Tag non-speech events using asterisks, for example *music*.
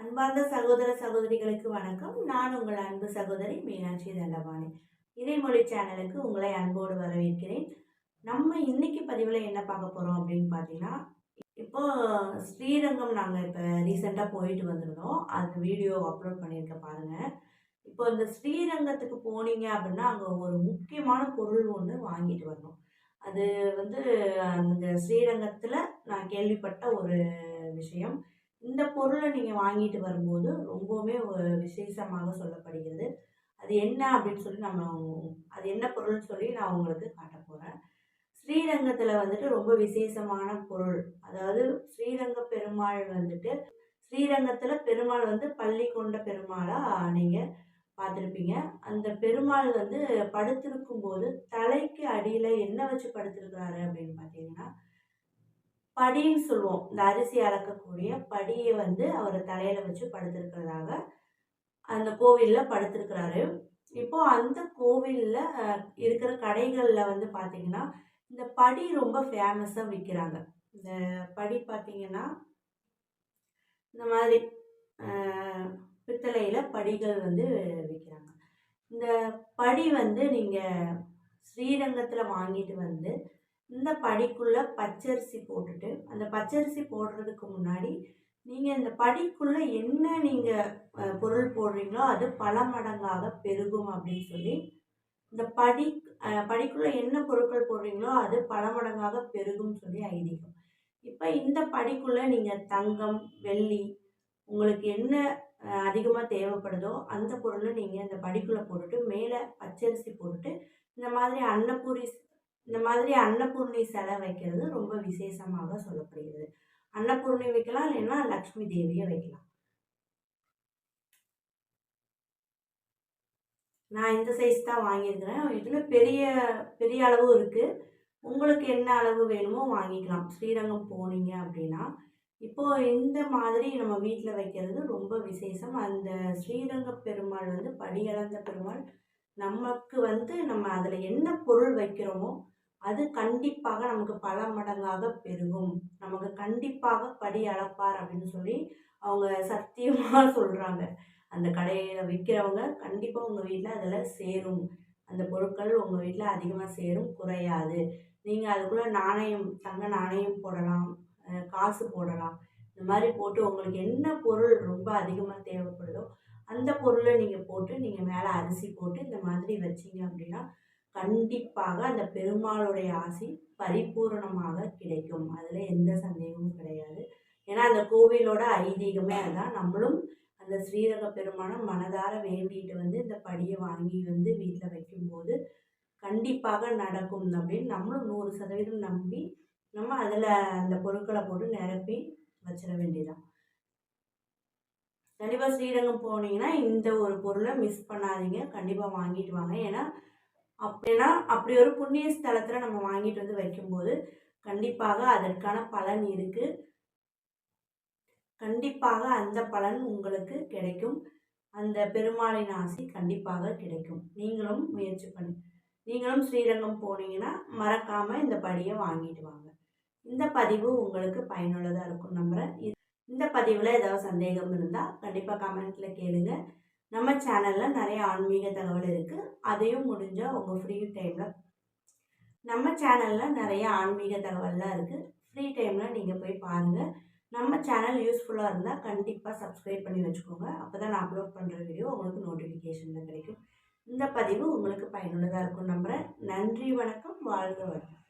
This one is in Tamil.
அன்பார்ந்த சகோதர சகோதரிகளுக்கு வணக்கம். நான் உங்கள் அன்பு சகோதரி மீனாட்சி தண்டபாணி. இணைமொழி சேனலுக்கு உங்களை அன்போடு வரவேற்கிறேன். நம்ம இன்னைக்கு பதிவில் என்ன பார்க்க போகிறோம் அப்படின்னு பார்த்தீங்கன்னா இப்போ ஸ்ரீரங்கம் நாங்கள் இப்போ ரீசெண்டாக போயிட்டு வந்திருந்தோம். அந்த வீடியோ அப்லோட் பண்ணியிருக்க பாருங்கள் இப்போ இந்த ஸ்ரீரங்கத்துக்கு போனீங்க அப்படின்னா அங்கே ஒரு முக்கியமான பொருள் ஒன்று வாங்கிட்டு வரணும். அது வந்து அந்த ஸ்ரீரங்கத்தில் நான் கேள்விப்பட்ட ஒரு விஷயம். இந்த பொருளை நீங்கள் வாங்கிட்டு வரும்போது ரொம்பவுமே விசேஷமாக சொல்லப்படுகிறது. அது என்ன அப்படின்னு சொல்லி நம்ம அது என்ன பொருள்னு சொல்லி நான் உங்களுக்கு காட்ட போகிறேன் ஸ்ரீரங்கத்தில் வந்துட்டு ரொம்ப விசேஷமான பொருள். அதாவது ஸ்ரீரங்க பெருமாள் வந்துட்டு ஸ்ரீரங்கத்தில் பெருமாள் வந்து பள்ளி கொண்ட பெருமாளாக நீங்கள் பார்த்துருப்பீங்க. அந்த பெருமாள் வந்து படுத்திருக்கும் போது தலைக்கு அடியில் என்ன வச்சு படுத்திருக்கிறாரு அப்படின்னு பார்த்தீங்கன்னா படின்னு சொல்லுவோம். இந்த அரிசி அளக்கக்கூடிய படியை வந்து அவர் தலையில் வச்சு படுத்திருக்கிறதாக அந்த கோவிலில் படுத்திருக்கிறாரு. இப்போ அந்த கோவிலில் இருக்கிற கடைகளில் வந்து பார்த்தீங்கன்னா இந்த படி ரொம்ப ஃபேமஸாக விற்கிறாங்க இந்த படி பார்த்தீங்கன்னா இந்த மாதிரி பித்தளையில் படிகள் வந்து விற்கிறாங்க இந்த படி வந்து நீங்கள் ஸ்ரீரங்கத்தில் வாங்கிட்டு வந்து இந்த படிக்குள்ளே பச்சரிசி போட்டுட்டு அந்த பச்சரிசி போடுறதுக்கு முன்னாடி நீங்கள் இந்த படிக்குள்ளே என்ன நீங்கள் பொருள் போடுறீங்களோ அது பல மடங்காக பெருகும் அப்படின்னு சொல்லி இந்த படி படிக்குள்ளே என்ன பொருட்கள் போடுறீங்களோ அது பல மடங்காக பெருகும் சொல்லி ஐதீகம். இப்போ இந்த படிக்குள்ளே நீங்கள் தங்கம் வெள்ளி உங்களுக்கு என்ன அதிகமாக தேவைப்படுதோ அந்த பொருளை நீங்கள் இந்த படிக்குள்ளே போட்டுட்டு மேலே பச்சரிசி போட்டுட்டு இந்த மாதிரி அன்னப்பூரி இந்த மாதிரி அன்னபூர்ணி சிலை வைக்கிறது ரொம்ப விசேஷமாக சொல்லப்படுகிறது. அன்னபூர்ணி வைக்கலாம் இல்லைன்னா லக்ஷ்மி தேவியை வைக்கலாம். நான் இந்த சைஸ் தான் வாங்கியிருக்கிறேன். இதில் பெரிய பெரிய அளவும் இருக்குது உங்களுக்கு என்ன அளவு வேணுமோ வாங்கிக்கலாம். ஸ்ரீரங்கம் போனீங்க அப்படின்னா இப்போது இந்த மாதிரி நம்ம வீட்டில் வைக்கிறது ரொம்ப விசேஷம். அந்த ஸ்ரீரங்க பெருமாள் வந்து படியளந்த பெருமாள். நமக்கு வந்து நம்ம அதில் என்ன பொருள் வைக்கிறோமோ அது கண்டிப்பாக நமக்கு பல மடங்காக பெருகும். நமக்கு கண்டிப்பாக படி அளப்பார் அப்படின்னு சொல்லி அவங்க சத்தியமாக *laughs* சொல்கிறாங்க அந்த கடையில் விற்கிறவங்க கண்டிப்பாக உங்கள் வீட்டில் அதில் சேரும். அந்த பொருட்கள் உங்கள் வீட்டில் அதிகமாக சேரும் குறையாது. நீங்கள் அதுக்குள்ளே நாணயம் தங்க நாணயம் போடலாம் காசு போடலாம். இந்த மாதிரி போட்டு உங்களுக்கு என்ன பொருள் ரொம்ப அதிகமாக தேவைப்படுதோ அந்த பொருளை நீங்கள் போட்டு நீங்கள் மேலே அரிசி போட்டு இந்த மாதிரி வச்சிங்க அப்படின்னா கண்டிப்பாக அந்த பெருமாளுடைய ஆசி பரிபூரணமாக கிடைக்கும். அதில் எந்த சந்தேகமும் கிடையாது. ஏன்னா அந்த கோவிலோட ஐதீகமே அதுதான். நம்மளும் அந்த ஸ்ரீரக பெருமானை மனதார வேண்டிட்டு வந்து இந்த படியை வாங்கி வந்து வீட்டில் வைக்கும்போது கண்டிப்பாக நடக்கும் அப்படின்னு நம்மளும் நூறு சதவீதம் நம்பி நம்ம அதில் அந்த பொருட்களை போட்டு நிரப்பி வச்சிட வேண்டியதான் கண்டிப்பாக ஸ்ரீரங்கம் போனீங்கன்னா இந்த ஒரு பொருளை மிஸ் பண்ணாதீங்க. கண்டிப்பாக வாங்கிட்டு வாங்க. ஏன்னா அப்படின்னா அப்படி ஒரு புண்ணிய ஸ்தலத்தில் நம்ம வாங்கிட்டு வந்து வைக்கும்போது கண்டிப்பாக அதற்கான பலன் இருக்குது கண்டிப்பாக அந்த பலன் உங்களுக்கு கிடைக்கும். அந்த பெருமாளின் ஆசை கண்டிப்பாக கிடைக்கும். நீங்களும் முயற்சி பண்ணி நீங்களும் ஸ்ரீரங்கம் போனீங்கன்னா மறக்காமல் இந்த படியை வாங்கிட்டு வாங்க. இந்த பதிவு உங்களுக்கு பயனுள்ளதாக இருக்கும் நம்புகிறேன் இந்த பதிவில் ஏதாவது சந்தேகம் இருந்தால் கண்டிப்பாக கமெண்ட்டில் கேளுங்கள் நம்ம சேனலில் நிறைய ஆன்மீக தகவல் இருக்குது அதையும் முடிஞ்சால் உங்கள் ஃப்ரீ டைமில் நம்ம சேனலில் நிறைய ஆன்மீக தகவல்லாம் இருக்குது ஃப்ரீ டைமில் நீங்கள் போய் பாருங்கள் நம்ம சேனல் யூஸ்ஃபுல்லாக இருந்தால் கண்டிப்பாக சப்ஸ்கிரைப் பண்ணி வச்சுக்கோங்க. அப்போ தான் நான் அப்லோட் பண்ணுற வீடியோ உங்களுக்கு நோட்டிஃபிகேஷனில் கிடைக்கும். இந்த பதிவு உங்களுக்கு பயனுள்ளதாக இருக்கும் நம்புகிறேன் நன்றி வணக்கம். வாழ்க வணக்கம்